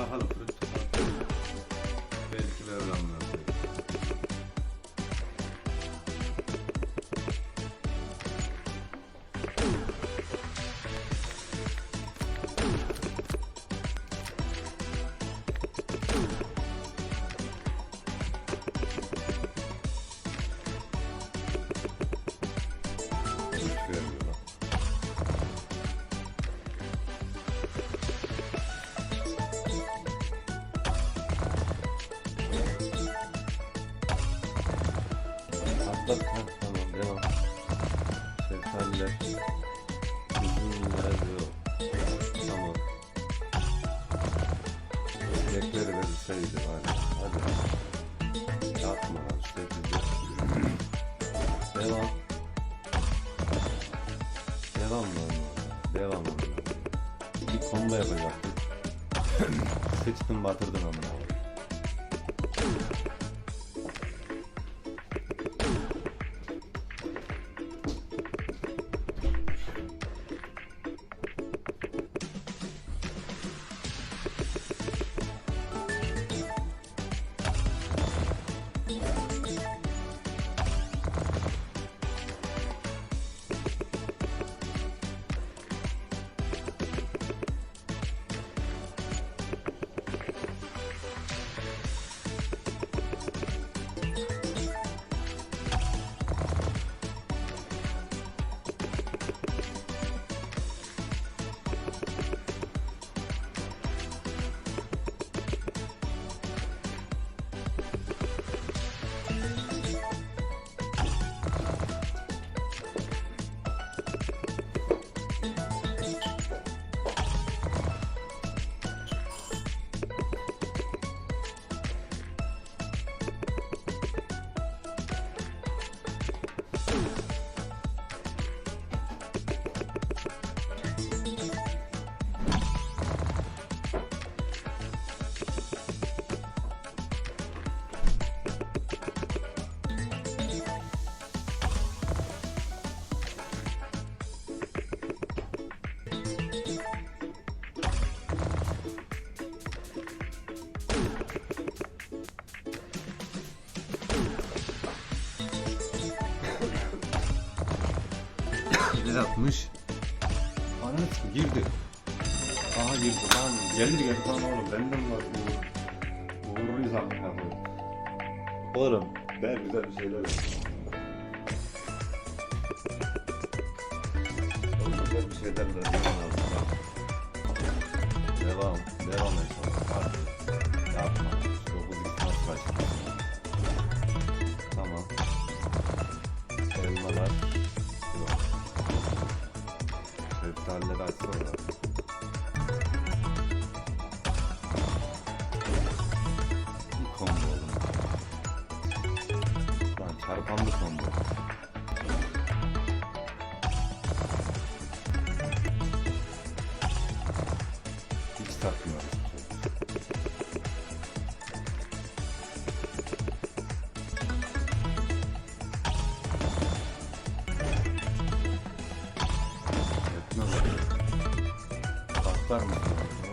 Aha, la fruta. Atlat ha tamam devam. Şeftaliler. Üzümler yok. Tamam. Ekmekleri verilseydi hadi. Hadi. Yapma lan şekilde. Devam. Devam lan. Devam lan. Bir combo yapacaktık. Sıçtın batırdın amına. Ne yapmış? Ananı s- girdi. Aha girdi lan. Geldi geldi lan oğlum. Benden var. Uğurluyuz amına koyayım. Oğlum ben güzel bir şeyler. Oğlum güzel bir şeyler bak. Devam. Çarpanlı combo. Hiç takmıyoruz. Yetmez abi. Patlar mı?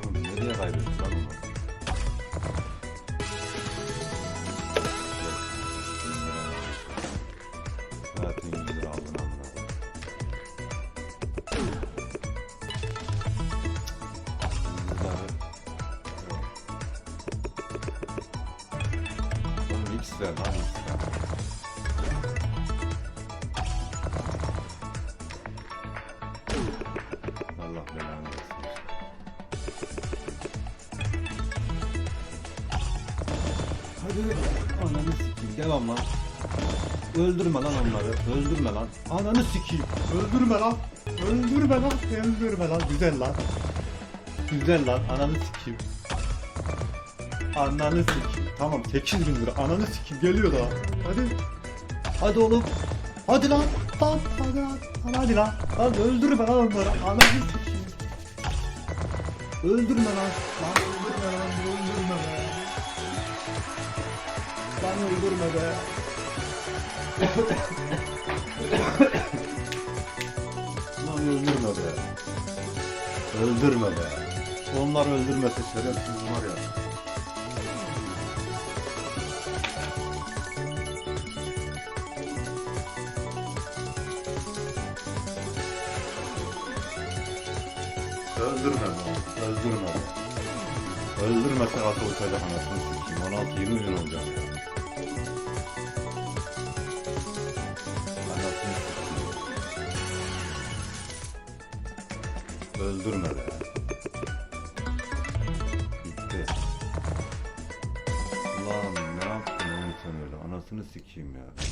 Oğlum nereye kaybettik lan onu? Ver lan ver. Allah belanı versin. Hadi ananı sikeyim devam lan. Öldürme lan onları. Öldürme lan. Ananı sikeyim. Öldürme lan. Öldürme lan. Öldürme lan. Güzel lan. Güzel lan. Ananı sikeyim. Ananı sikeyim. Tamam 8 bin lira. Ananı sikeyim. Geliyor da. Hadi. Hadi oğlum. Hadi lan. Lan hadi lan. Lan hadi lan. Lan öldürme lan onları. Ananı sikeyim. Öldürme lan. Lan öldürme lan. Öldürme be. Lan öldürme be. Lan öldürme be. Öldürme be. Onlar öldürmese şerefsiz var ya. Öldürme bunu, öldürme. Öldürmese nasıl uçacak anasını sikeyim. 16 20 bin olacak ya. Anasını sikeyim. Öldürme be. Bitti. Ulan ne yaptın oğlum sen öyle? Anasını sikeyim ya.